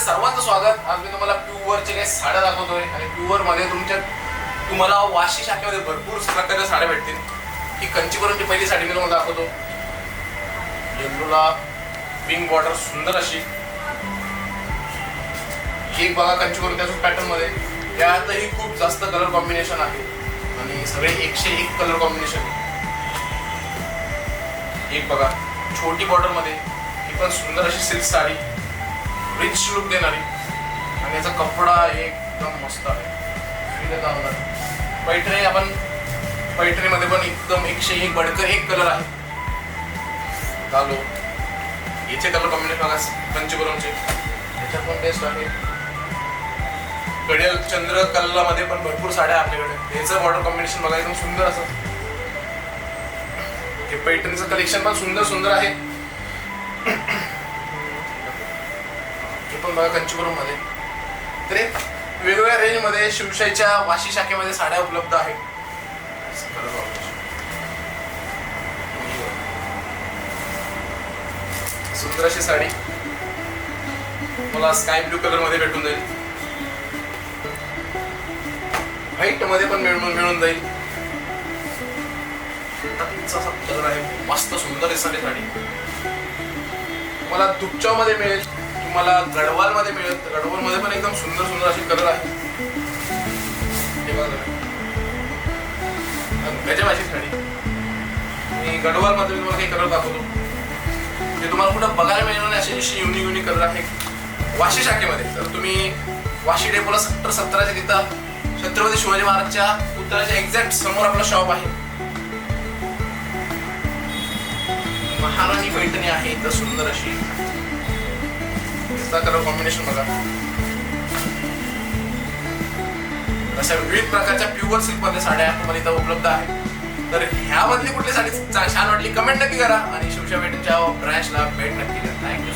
सर्वांचं स्वागत. आज मी तुम्हाला प्युअरचे काही साड्या दाखवतोय आणि प्युअरमध्ये तुमच्या तुम्हाला वाशी शाखेमध्ये भरपूर प्रकारच्या साड्या भेटतील. ही कंचीवरची पहिली साडी मी तुम्हाला दाखवतो. येल्लोला पिंक बॉर्डर सुंदर अशी. ही एक बघा कंचीवरून त्याच पॅटर्नमध्ये त्यातही खूप जास्त कलर कॉम्बिनेशन आहे. आणि सगळे एकशे एक कलर कॉम्बिनेशन एक बघा छोटी बॉर्डरमध्ये. ही पण सुंदर अशी सिल्क साडी. रिच लुक देणारी. आणि याचा कपडा एकदम मस्त आहे. फील पैठणी आपण पैठणीमध्ये पण एकदम एकशे एक बडकर एक कलर आहे. घालो. याचे कलर कॉम्बिनेशन बघा कंचीपुरमचे याच्यात पण बेस्ट आहे. गडियल चंद्र कल्लामध्ये पण भरपूर साड्या आपल्याकडे. याचं बॉर्डर कॉम्बिनेशन बघा एकदम सुंदर असं. हे पैठणीचं कलेक्शन पण सुंदर सुंदर आहे. हे पण बघा कंचीपुरममध्ये. तर हे वेगवेगळ्या रेंजमध्ये शिवशाहीच्या वाशी शाखेमध्ये साड्या उपलब्ध आहेत. सुंदर अशी साडी. मला स्काय ब्लू कलरमध्ये भेटून जाईल. व्हाईटमध्ये पण मिळून मिळून जाईल. कलर आहे. मस्त सुंदर दिसणारी साडी. मला दुपचावमध्ये मिळेल. तुम्हाला गडवाल मध्ये मिळेल. गडवाल मध्ये पण एकदम सुंदर सुंदर अशी कलर आहे. गजब अशी साडी मी गडवाल मध्ये मी तुम्हाला काही कलर दाखवतो. ते तुम्हाला कुठं बघायला मिळणार नाही असे अशी युनिक युनिक कलर आहे. वाशी शाखेमध्ये. तर तुम्ही वाशी डेपोला सत्तर सतराच्या तिथं छत्रपती शिवाजी महाराजच्या उत्तराच्या एक्झॅक्ट समोर आपला शॉप आहे. महाराणी पैठणी आहे. तर सुंदर अशी कलर कॉम्बिनेशन बघा अशा विविध प्रकारच्या प्युअर सिल्कमध्ये साड्या तुम्हाला इथं उपलब्ध आहेत. तर ह्यामधली कुठली साडी छान वाटली कमेंट नक्की करा. आणि शिवशा भेटच्या ब्रँचला भेट नक्की करा थँक्यू